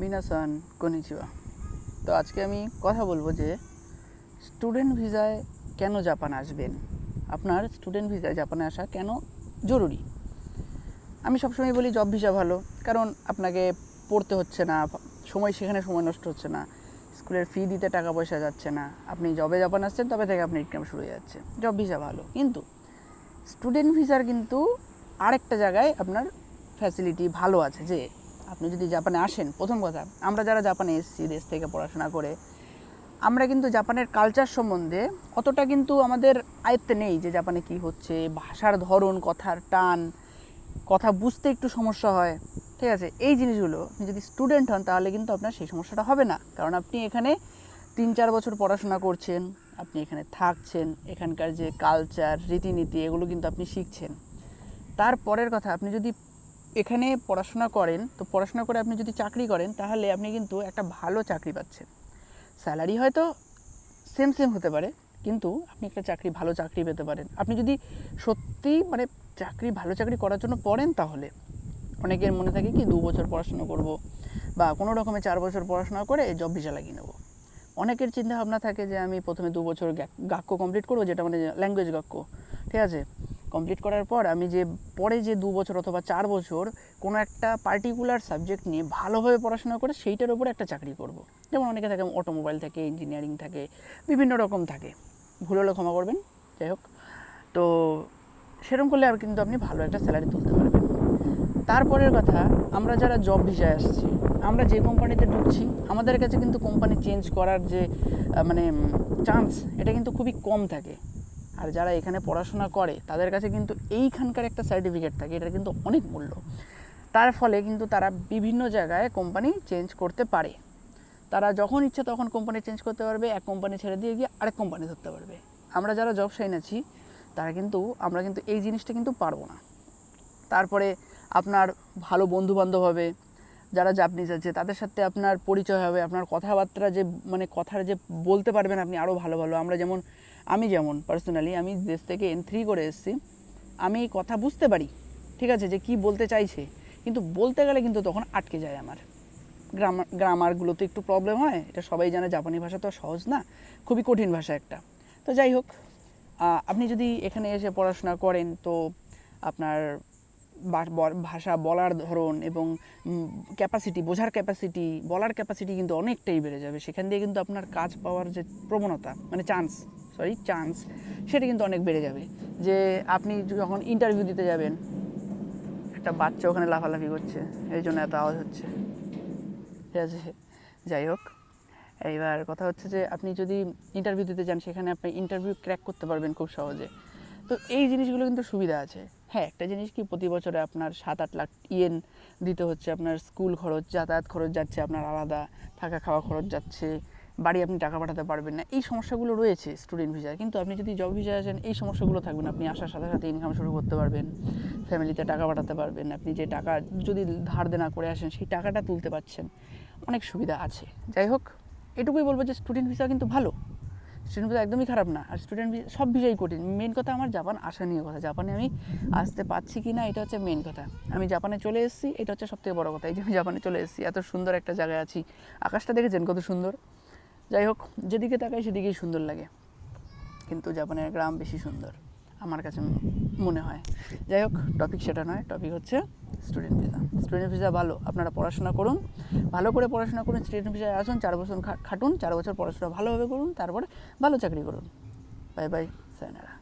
মিনাসান কনিচিওয়া তো আজকে আমি কথা বলব যে, স্টুডেন্ট ভিসায় কেন জাপান আসবেন? আপনার স্টুডেন্ট ভিসায় জাপানে আসা কেন জরুরি? আমি সবসময় বলি জব ভিসা ভালো, কারণ আপনাকে পড়তে হচ্ছে না, সময় সেখানে সময় নষ্ট হচ্ছে না, স্কুলের ফি দিতে টাকা পয়সা যাচ্ছে না, আপনি জবে জাপান আসছেন, তবে থেকে আপনি ইনকাম শুরু হয়ে যাচ্ছে। জব ভিসা ভালো, কিন্তু স্টুডেন্ট ভিসার কিন্তু আরেকটা জায়গায় আপনার ফ্যাসিলিটি ভালো আছে যে আপনি যদি জাপানে আসেন, প্রথম কথা, আমরা যারা জাপানে এসেছি, দেশ থেকে পড়াশোনা করে, আমরা কিন্তু জাপানের কালচার সম্বন্ধে অতটা কিন্তু আমাদের আয়ত্তে নেই যে জাপানে কি হচ্ছে, ভাষার ধরন, কথার টান, কথা বুঝতে একটু সমস্যা হয়। ঠিক আছে? এই জিনিসগুলো, আপনি যদি স্টুডেন্ট হন, তাহলে কিন্তু আপনার সেই সমস্যাটা হবে না। কারণ আপনি এখানে তিন চার বছর পড়াশোনা করছেন, আপনি এখানে থাকছেন, এখানকার যে কালচার রীতিনীতি, এগুলো কিন্তু আপনি শিখছেন। তারপরের কথা, আপনি যদি এখানে পড়াশোনা করেন, তো পড়াশোনা করে আপনি যদি চাকরি করেন, তাহলে আপনি কিন্তু একটা ভালো চাকরি পাচ্ছেন। স্যালারি হয়তো সেম সেম হতে পারে, কিন্তু আপনি একটা চাকরি, ভালো চাকরি পেতে পারেন। আপনি যদি সত্যি মানে চাকরি, ভালো চাকরি করার জন্য পড়েন তাহলে, অনেকের মনে থাকে কি, দু বছর পড়াশোনা করব বা কোনো রকমে চার বছর পড়াশোনা করে জব ভিসা লাগিয়ে নেব। অনেকের চিন্তা ভাবনা থাকে যে আমি প্রথমে দু বছর গাক্য কমপ্লিট করব, যেটা মানে ল্যাঙ্গুয়েজ গাক্য ঠিক আছে? কমপ্লিট করার পর আমি যে পরে যে দু বছর অথবা চার বছর কোনো একটা পার্টিকুলার সাবজেক্ট নিয়ে ভালোভাবে পড়াশোনা করে সেইটার উপরে একটা চাকরি করব। যেমন অনেকে থাকে অটোমোবাইল থাকে ইঞ্জিনিয়ারিং থাকে, বিভিন্ন রকম থাকে। ভুল হলে ক্ষমা করবেন, যাই হোক। তো সেরকম করলে আর কিন্তু আপনি ভালো একটা স্যালারি তুলতে পারবেন। তারপরের কথা, আমরা যারা জব ভিসায় আসছি, আমরা যে কোম্পানিতে ঢুকছি, আমাদের কাছে কিন্তু কোম্পানি চেঞ্জ করার যে মানে চান্স এটা কিন্তু খুবই কম থাকে। আর যারা এখানে পড়াশোনা করে, তাদের কাছে কিন্তু এইখানকার একটা সার্টিফিকেট থাকে, এটা কিন্তু অনেক মূল্য। তার ফলে কিন্তু তারা বিভিন্ন জায়গায় কোম্পানি চেঞ্জ করতে পারে। তারা যখন ইচ্ছে তখন কোম্পানি চেঞ্জ করতে পারবে, এক কোম্পানি ছেড়ে দিয়ে গিয়ে আরেক কোম্পানি ধরতে পারবে। আমরা যারা জব সাইন আছি, তারা কিন্তু, আমরা কিন্তু এই জিনিসটা কিন্তু পারব না। তারপরে আপনার ভালো বন্ধু বান্ধব হবে, যারা জাপানিজ আছে, তাদের সাথে আপনার পরিচয় হবে, আপনার কথাবার্তা যে মানে কথার যে বলতে পারবেন আপনি আরও ভালো ভালো। আমরা যেমন আমি যেমন পার্সোনালি আমি দেশ থেকে এন থ্রি করে এসেছি। আমি কথা বুঝতে পারি, ঠিক আছে, যে কি বলতে চাইছে। কিন্তু বলতে গেলে কিন্তু তখন আটকে যায় আমার। গ্রামার গ্রামারগুলোতে একটু প্রবলেম হয়, এটা সবাই জানে, জাপানি ভাষা তো সহজ না, খুবই কঠিন ভাষা একটা। তো যাই হোক আপনি যদি এখানে এসে পড়াশোনা করেন, তো আপনার ভাষা বলার ধরন এবং ক্যাপাসিটি বোঝার ক্যাপাসিটি বলার ক্যাপাসিটি কিন্তু অনেকটাই বেড়ে যাবে। সেখান দিয়ে কিন্তু আপনার কাজ পাওয়ার যে প্রবণতা মানে চান্স সরি চান্স সেটা কিন্তু অনেক বেড়ে যাবে। যে আপনি যখন ইন্টারভিউ দিতে যাবেন, একটা বাচ্চা ওখানে লাফালাফি করছে, এই জন্য এত আওয়াজ হচ্ছে। ঠিক আছে, যাই হোক। এইবার কথা হচ্ছে যে, আপনি যদি ইন্টারভিউ দিতে যান, সেখানে আপনি ইন্টারভিউ ক্র্যাক করতে পারবেন খুব সহজে। তো এই জিনিসগুলো কিন্তু সুবিধা আছে। হ্যাঁ একটা জিনিস কি, প্রতি বছরে আপনার সাত আট লাখ ইয়েন দিতে হচ্ছে, আপনার স্কুল খরচ, যাতায়াত খরচ যাচ্ছে, আপনার আলাদা থাকা খাওয়া খরচ যাচ্ছে বাড়ি আপনি টাকা পাঠাতে পারবেন না। এই সমস্যাগুলো রয়েছে স্টুডেন্ট ভিসায় কিন্তু আপনি যদি জব ভিসায় আসেন, এই সমস্যাগুলো থাকবে না। আপনি আসার সাথে সাথে ইনকাম শুরু করতে পারবেন ফ্যামিলিতে টাকা পাঠাতে পারবেন। আপনি যে টাকা যদি ধার দেনা করে আসেন, সেই টাকাটা তুলতে পারছেন। অনেক সুবিধা আছে। যাই হোক, এটুকুই বলব যে স্টুডেন্ট ভিসা কিন্তু ভালো। স্টুডেন্ট ভিসা একদমই খারাপ না। আর স্টুডেন্ট ভিসা সব ভিসাই কঠিন। মেন কথা আমার জাপান আসা নিয়ে কথা। জাপানে আমি আসতে পারছি কি না এটা হচ্ছে মেন কথা। আমি জাপানে চলে এসেছি, এটা হচ্ছে সবথেকে বড় কথা। এই যে আমি জাপানে চলে এসেছি, এত সুন্দর একটা জায়গায় আছি। আকাশটা দেখেছেন কত সুন্দর? যাই হোক, যেদিকে তাকাই সেদিকেই সুন্দর লাগে। কিন্তু জাপানের গ্রাম বেশি সুন্দর, আমার কাছে মনে হয়। যাই হোক টপিক সেটা নয় টপিক হচ্ছে স্টুডেন্ট ভিসা স্টুডেন্ট ভিসা ভালো, আপনারা পড়াশোনা করুন। ভালো করে পড়াশোনা করুন স্টুডেন্ট ভিসায় আসুন, চার বছর খাটুন, চার বছর পড়াশোনা ভালোভাবে করুন, তারপরে ভালো চাকরি করুন। Bye bye sayonara